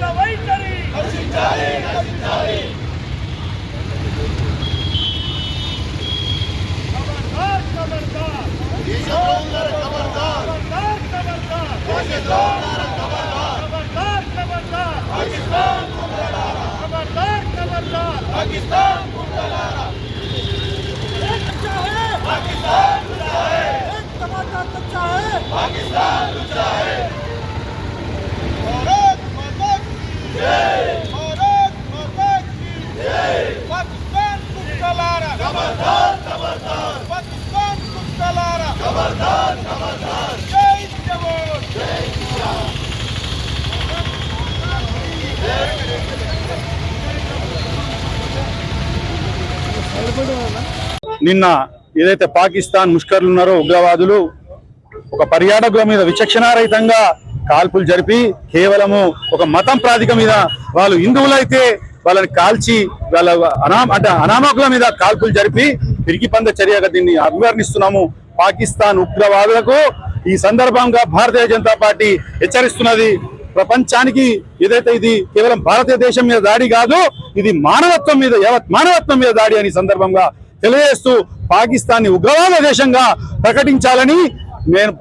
ఉగ్రవాదుల వైఖరి ఖబర్దార్, ఖబర్దార్. ఖబర్దార్, ఖబర్దార్. ఖబర్దార్, ఖబర్దార్. ఖబర్దార్, ఖబర్దార్. एक अच्छा है एक टमाटर कच्चा है भारत నిన్న ఏదైతే పాకిస్తాన్ ముష్కర్లు ఉన్నారో ఉగ్రవాదులు ఒక పర్యాటకుల మీద విచక్షణారహితంగా కాల్పులు జరిపి కేవలము ఒక మతం ప్రాతిక మీద వాళ్ళు హిందువులైతే వాళ్ళని కాల్చి వాళ్ళ అనా అంటే అనామకుల మీద కాల్పులు జరిపి పిరికి పంద చర్యగా దీన్ని అభివర్ణిస్తున్నాము. పాకిస్తాన్ ఉగ్రవాదులకు ఈ సందర్భంగా భారతీయ జనతా పార్టీ హెచ్చరిస్తున్నది. ప్రపంచానికి ఏదైతే ఇది కేవలం భారతీయ దేశం మీద దాడి కాదు ఇది మానవత్వం మీద మానవత్వం మీద దాడి అని సందర్భంగా తెలియజేస్తూ పాకిస్తాన్ని ఉగ్రవాద దేశంగా ప్రకటించాలని నేను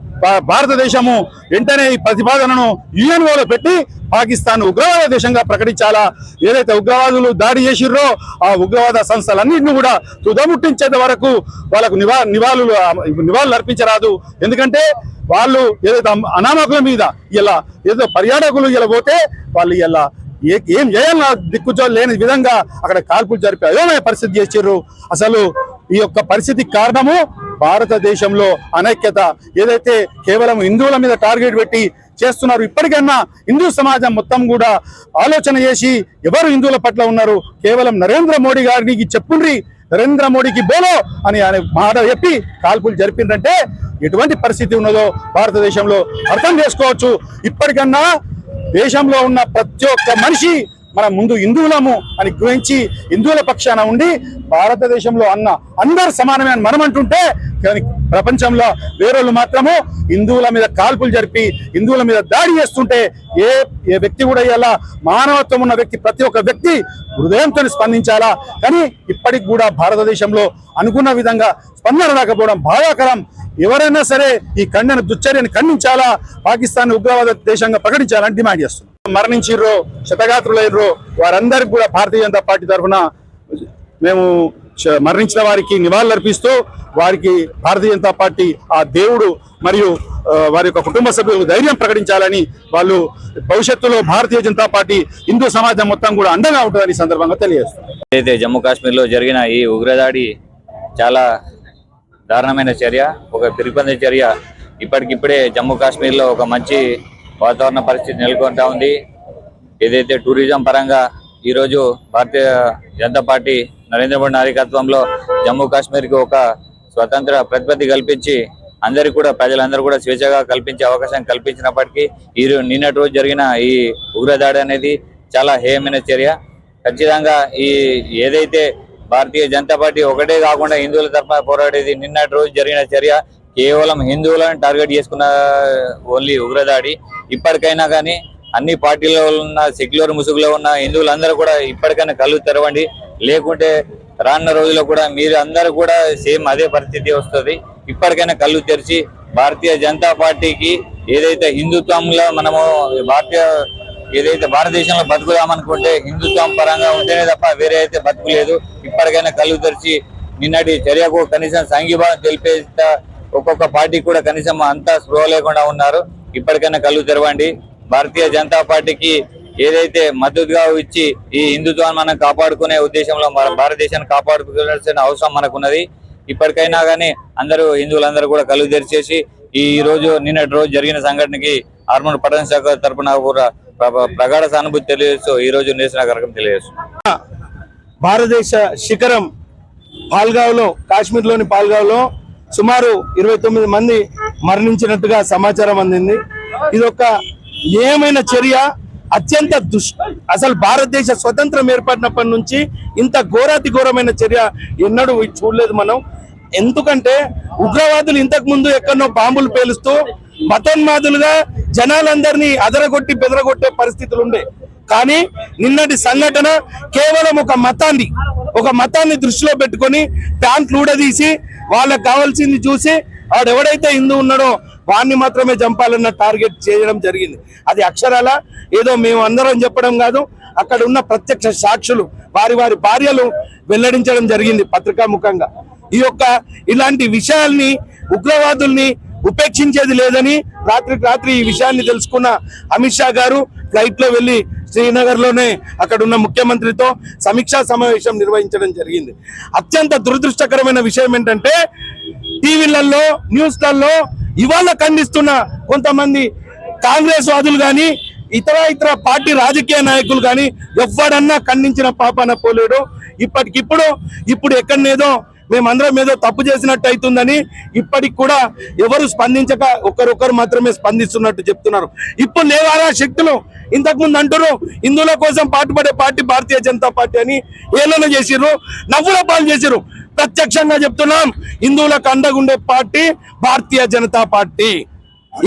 భారతదేశము వెంటనే ఈ ప్రతిపాదనను యుఎన్ఓలో పెట్టి పాకిస్తాన్ ఉగ్రవాద దేశంగా ప్రకటించాలా? ఏదైతే ఉగ్రవాదులు దాడి చేసిర్రో ఆ ఉగ్రవాద సంస్థలన్నింటినీ కూడా తుదముట్టించేంత వరకు వాళ్ళకు నివా నివాళులు నివాళులు అర్పించరాదు. ఎందుకంటే వాళ్ళు ఏదైతే అనామకుల మీద ఇలా ఏదో పర్యాటకులు ఇలా పోతే వాళ్ళు ఇలా ఏ- ఏం చేయాలి దిక్కుచో లేని విధంగా అక్కడ కాల్పులు జరిపి అయోమయ పరిస్థితి చేసిర్రు. అసలు ఈ యొక్క పరిస్థితికి కారణము భారతదేశంలో అనైక్యత. ఏదైతే కేవలం హిందువుల మీద టార్గెట్ పెట్టి చేస్తున్నారు ఇప్పటికన్నా హిందూ సమాజం మొత్తం కూడా ఆలోచన చేసి ఎవరు హిందువుల పట్ల ఉన్నారు? కేవలం నరేంద్ర మోడీ గారికి చెప్పుండ్రి. నరేంద్ర మోడీకి బోలో అని ఆయన మాట చెప్పి కాల్పులు జరిపిందంటే ఎటువంటి పరిస్థితి ఉన్నదో భారతదేశంలో అర్థం చేసుకోవచ్చు. ఇప్పటికన్నా దేశంలో ఉన్న ప్రతి ఒక్క మనిషి మనం ముందు హిందువులము అని గురించి హిందువుల పక్షాన ఉండి భారతదేశంలో అన్న అందరు సమానమే అని మనం అంటుంటే కానీ ప్రపంచంలో వేరేళ్ళు మాత్రము హిందువుల మీద కాల్పులు జరిపి హిందువుల మీద దాడి చేస్తుంటే ఏ ఏ వ్యక్తి కూడా ఇలా మానవత్వం ఉన్న వ్యక్తి ప్రతి ఒక్క వ్యక్తి హృదయంతో స్పందించాలా? కానీ ఇప్పటికి కూడా భారతదేశంలో అనుకున్న విధంగా స్పందన రాకపోవడం బాధాకరం. ఎవరైనా సరే ఈ ఖండన దుశ్చర్యని ఖండించాలా? పాకిస్తాన్ ఉగ్రవాద దేశంగా ప్రకటించాలని డిమాండ్ చేస్తున్నాం మరణించిర్రో శతగాత్రులైర్రో వారందరికి కూడా భారతీయ జనతా పార్టీ తరఫున మేము మరణించిన వారికి నివాళులు అర్పిస్తూ వారికి భారతీయ జనతా పార్టీ ఆ దేవుడు మరియు వారి యొక్క కుటుంబ సభ్యులకు ధైర్యం ప్రకటించాలని వాళ్ళు భవిష్యత్తులో భారతీయ జనతా పార్టీ హిందూ సమాజం మొత్తం కూడా అండగా ఉంటుందని సందర్భంగా తెలియజేస్తారు అయితే జమ్మూ కాశ్మీర్లో జరిగిన ఈ ఉగ్రదాడి చాలా దారుణమైన చర్య ఒక పిరిపంది చర్య. ఇప్పటికిప్పుడే జమ్మూ కాశ్మీర్లో ఒక మంచి వాతావరణ పరిస్థితి నెలకొంటా ఉంది. ఏదైతే టూరిజం పరంగా ఈరోజు భారతీయ జనతా పార్టీ నరేంద్ర మోడీ నాయకత్వంలో జమ్మూ కాశ్మీర్కి ఒక స్వతంత్ర ప్రతిపత్తి కల్పించి అందరికీ కూడా ప్రజలందరూ కూడా స్వేచ్ఛగా కల్పించే అవకాశం కల్పించినప్పటికీ ఈ నిన్నటి రోజు జరిగిన ఈ ఉగ్రదాడి అనేది చాలా హేయమైన చర్య. ఖచ్చితంగా ఈ ఏదైతే భారతీయ జనతా పార్టీ ఒకటే కాకుండా హిందువుల తరఫున పోరాడేది నిన్నటి రోజు జరిగిన చర్య. కేవలం హిందువులను టార్గెట్ చేసుకున్న ఓన్లీ ఉగ్రదాడి. ఇప్పటికైనా కానీ అన్ని పార్టీలో ఉన్న సెక్యులర్ ముసుగులో ఉన్న హిందువులందరూ కూడా ఇప్పటికైనా కళ్ళు తెరవండి. లేకుంటే రానున్న రోజుల్లో కూడా మీరు అందరూ కూడా సేమ్ అదే పరిస్థితి వస్తుంది. ఇప్పటికైనా కళ్ళు తెరిచి భారతీయ జనతా పార్టీకి ఏదైతే హిందుత్వంలో మనము భారతీయ ఏదైతే భారతదేశంలో బతుకుదామనుకుంటే హిందుత్వం పరంగా ఉంటేనే తప్ప వేరే అయితే బతుకులేదు ఇప్పటికైనా కళ్ళు తెరిచి నిన్నటి చర్యకు కనీసం సంఘీభావం తెలిపేస్తా ఒక్కొక్క పార్టీ కూడా కనీసం అంతా స్పృహ లేకుండా ఉన్నారు. ఇప్పటికైనా కళ్ళు తెరవండి. భారతీయ జనతా పార్టీకి ఏదైతే మద్దతుగా ఇచ్చి ఈ హిందుత్వాన్ని మనం కాపాడుకునే ఉద్దేశంలో మన భారతదేశాన్ని కాపాడుకోవాల్సిన అవసరం మనకున్నది. ఇప్పటికైనా కానీ అందరూ హిందువులందరూ కూడా కళ్ళు తెరిచేసి ఈ రోజు నిన్నటి రోజు జరిగిన సంఘటనకి ఆర్మూర్ పట్టణ శాఖ తరపున కూడా ప్రగాఢ సానుభూతి తెలియజేస్తూ ఈ రోజు నిరసన కార్యక్రమం తెలియజేస్తూ భారతదేశ శిఖరం పాల్గావ్లో కాశ్మీర్లోని పాల్గావ్లో సుమారు ఇరవై తొమ్మిది మంది మరణించినట్టుగా సమాచారం అందింది. ఇది ఒక ఏమైన చర్య అత్యంత దుష్ అసలు భారతదేశ స్వతంత్రం ఏర్పడినప్పటి నుంచి ఇంత ఘోరాతి ఘోరమైన చర్య ఎన్నడూ చూడలేదు మనం. ఎందుకంటే ఉగ్రవాదులు ఇంతకు ముందు ఎక్కడో బాంబులు పేలుస్తూ మతోన్మాదులుగా జనాలందరినీ అదరగొట్టి బెదరగొట్టే పరిస్థితులు ఉండే. కానీ నిన్నటి సంఘటన కేవలం ఒక మతాన్ని ఒక మతాన్ని దృష్టిలో పెట్టుకొని ప్యాంట్లు ఊడదీసి వాళ్ళకి కావాల్సింది చూసి వాడు ఎవడైతే హిందూ ఉన్నాడో వాడిని మాత్రమే చంపాలన్న టార్గెట్ చేయడం జరిగింది. అది అక్షరాల ఏదో మేము అందరం చెప్పడం కాదు అక్కడ ఉన్న ప్రత్యక్ష సాక్షులు వారి వారి భార్యలు వెల్లడించడం జరిగింది పత్రికా ముఖంగా. ఈ యొక్క ఇలాంటి విషయాల్ని ఉగ్రవాదుల్ని ఉపేక్షించేది లేదని రాత్రికి రాత్రి ఈ విషయాన్ని తెలుసుకున్న అమిత్ షా గారు ఫ్లైట్లో శ్రీనగర్లోనే శ్రీనగర్లోనే అక్కడ ఉన్న ముఖ్యమంత్రితో సమీక్షా సమావేశం నిర్వహించడం జరిగింది. అత్యంత దురదృష్టకరమైన విషయం ఏంటంటే టీవీలలో న్యూస్లలో ఇవాళ ఖండిస్తున్న కొంతమంది కాంగ్రెస్ వాదులు గాని ఇతర ఇతర పార్టీ రాజకీయ నాయకులు కానీ ఎవ్వడన్నా ఖండించిన పాపాన పోలేడు. ఇప్పటికిప్పుడు ఇప్పుడు ఎక్కడనేదో మేమందరం ఏదో తప్పు చేసినట్టు అవుతుందని ఇప్పటికి కూడా ఎవరు స్పందించక ఒకరొకరు మాత్రమే స్పందిస్తున్నట్టు చెప్తున్నారు. ఇప్పుడు లేవారా శక్తులు? ఇంతకు ముందు అంటారు హిందువుల కోసం పాటుపడే పార్టీ భారతీయ జనతా పార్టీ అని ఏలన చేసిర్రు నవ్వుల పాలు చేసిర్రు. ప్రత్యక్షంగా చెప్తున్నాం హిందువులకు అండగుండే పార్టీ భారతీయ జనతా పార్టీ.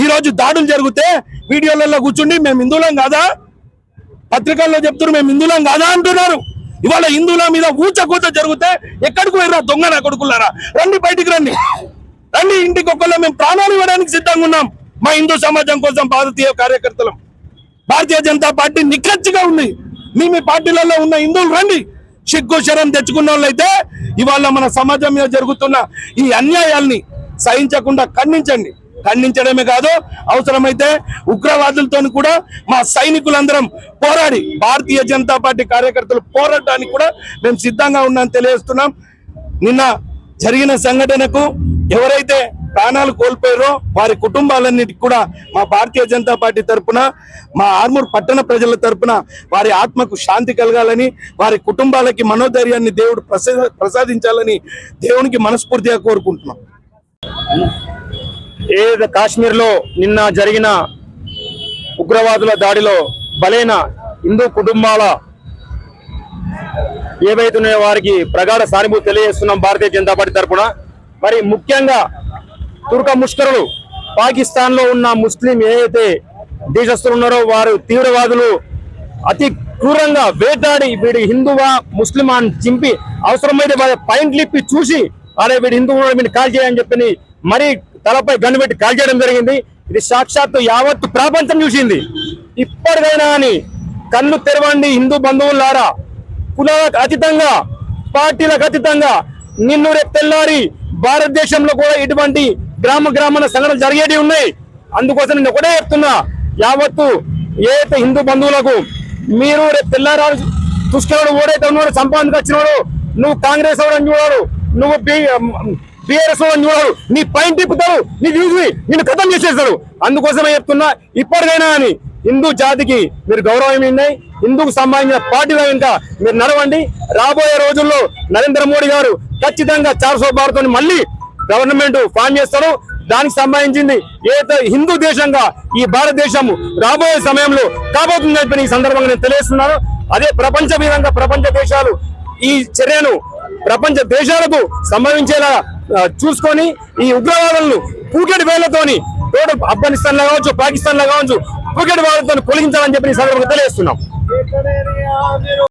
ఈ రోజు దాడులు జరిగితే వీడియోలలో కూర్చుండి మేము హిందువులం కాదా? పత్రికల్లో చెప్తున్నారు మేము హిందువులం కాదా అంటున్నారు. ఇవాళ హిందువుల మీద ఊచ కూత జరిగితే ఎక్కడికి పోయిరా దొంగ నా కొడుకులారా? రండి బయటికి రండి. రండి ఇంటికి ఒక్కళ్ళు మేము ప్రాణాలు ఇవ్వడానికి సిద్ధంగా ఉన్నాం. మా హిందూ సమాజం కోసం భారతీయ కార్యకర్తలం. భారతీయ జనతా పార్టీ నిక్కచ్చిగా ఉంది. మీ మీ పార్టీలలో ఉన్న హిందువులు రండి. సిగ్గు శరం తెచ్చుకున్న వాళ్ళైతే ఇవాళ మన సమాజం మీద జరుగుతున్న ఈ అన్యాయాల్ని సహించకుండా ఖండించండి. ఖండించడమే కాదు అవసరమైతే ఉగ్రవాదులతో కూడా మా సైనికులందరం పోరాడి భారతీయ జనతా పార్టీ కార్యకర్తలు పోరాడడానికి కూడా మేము సిద్ధంగా ఉన్నాం తెలియజేస్తున్నాం. నిన్న జరిగిన సంఘటనకు ఎవరైతే ప్రాణాలు కోల్పోయారో వారి కుటుంబాలన్నిటికి కూడా మా భారతీయ జనతా పార్టీ తరపున మా ఆర్మూర్ పట్టణ ప్రజల తరపున వారి ఆత్మకు శాంతి కలగాలని వారి కుటుంబాలకి మనోధైర్యాన్ని దేవుడు ప్రసాదించాలని దేవునికి మనస్ఫూర్తిగా కోరుకుంటున్నాం. ఏదైతే కాశ్మీర్లో నిన్న జరిగిన ఉగ్రవాదుల దాడిలో బలైన హిందూ కుటుంబాల ఏవైతే వారికి ప్రగాఢ సానుభూతి తెలియజేస్తున్నాం భారతీయ జనతా పార్టీ తరఫున మరి ముఖ్యంగా తుర్క ముష్కరులు పాకిస్తాన్లో ఉన్న ముస్లిం ఏదైతే దేశస్తులు ఉన్నారో వారు తీవ్రవాదులు అతి క్రూరంగా వేటాడి వీడి హిందువా ముస్లిం అని చింపి అవసరమైతే వారి పాయింట్లు ఇప్పి చూసి అరే వీడి హిందువు వీడిని కాల్ చేయని చెప్పి మరి తలపై గన్ను పెట్టి కాల్ చేయడం జరిగింది. ఇది సాక్షాత్తు యావత్తు ప్రపంచం చూసింది. ఇప్పటికైనా అని కళ్ళు తెరవండి హిందూ బంధువులారా. కులాలకు అతీతంగా పార్టీలకు అతీతంగా నిన్ను రేపు తెల్లారి భారతదేశంలో కూడా ఇటువంటి గ్రామ గ్రామాల సంఘటనలు జరిగేవి ఉన్నాయి. అందుకోసం నేను ఒకటే చెప్తున్నా. యావత్తు ఏ హిందూ బంధువులకు మీరు రేపు తెల్లారా దుష్కరుడు ఓడైతే ఉన్నాడు సంపాదనకు వచ్చినవాడు నువ్వు కాంగ్రెస్ వాడని చూడాడు నువ్వు బీఆర్ఎస్ వాడని చూడాడు నీ పైన తిప్పుతారు. నీ వ్యూస్ నిన్ను ఖతం చేసేస్తారు. అందుకోసమే చెప్తున్నా ఇప్పటికైనా అని హిందూ జాతికి మీరు గౌరవం ఉన్నాయి హిందూకు సంబంధించిన పార్టీలో ఇంకా మీరు నడవండి. రాబోయే రోజుల్లో నరేంద్ర మోడీ గారు ఖచ్చితంగా చార్సో భారత్ని మళ్ళీ గవర్నమెంట్ ఫామ్ చేస్తారు. దానికి సంబంధించింది ఏదైతే హిందూ దేశంగా ఈ భారతదేశం రాబోయే సమయంలో కాబోతుందని చెప్పి ఈ సందర్భంగా నేను తెలియజేస్తున్నాను. అదే ప్రపంచ విధంగా ప్రపంచ దేశాలు ఈ చర్యను ప్రపంచ దేశాలకు సంభవించేలా చూసుకొని ఈ ఉగ్రవాదులను పూకెట్ వేళ్ళతోని టోటల్ ఆఫ్ఘనిస్తాన్లో కావచ్చు పాకిస్తాన్లో కావచ్చు పూకెట్ వాళ్ళతో పొలిగించాలని చెప్పి ఈ సందర్భంగా తెలియజేస్తున్నాం.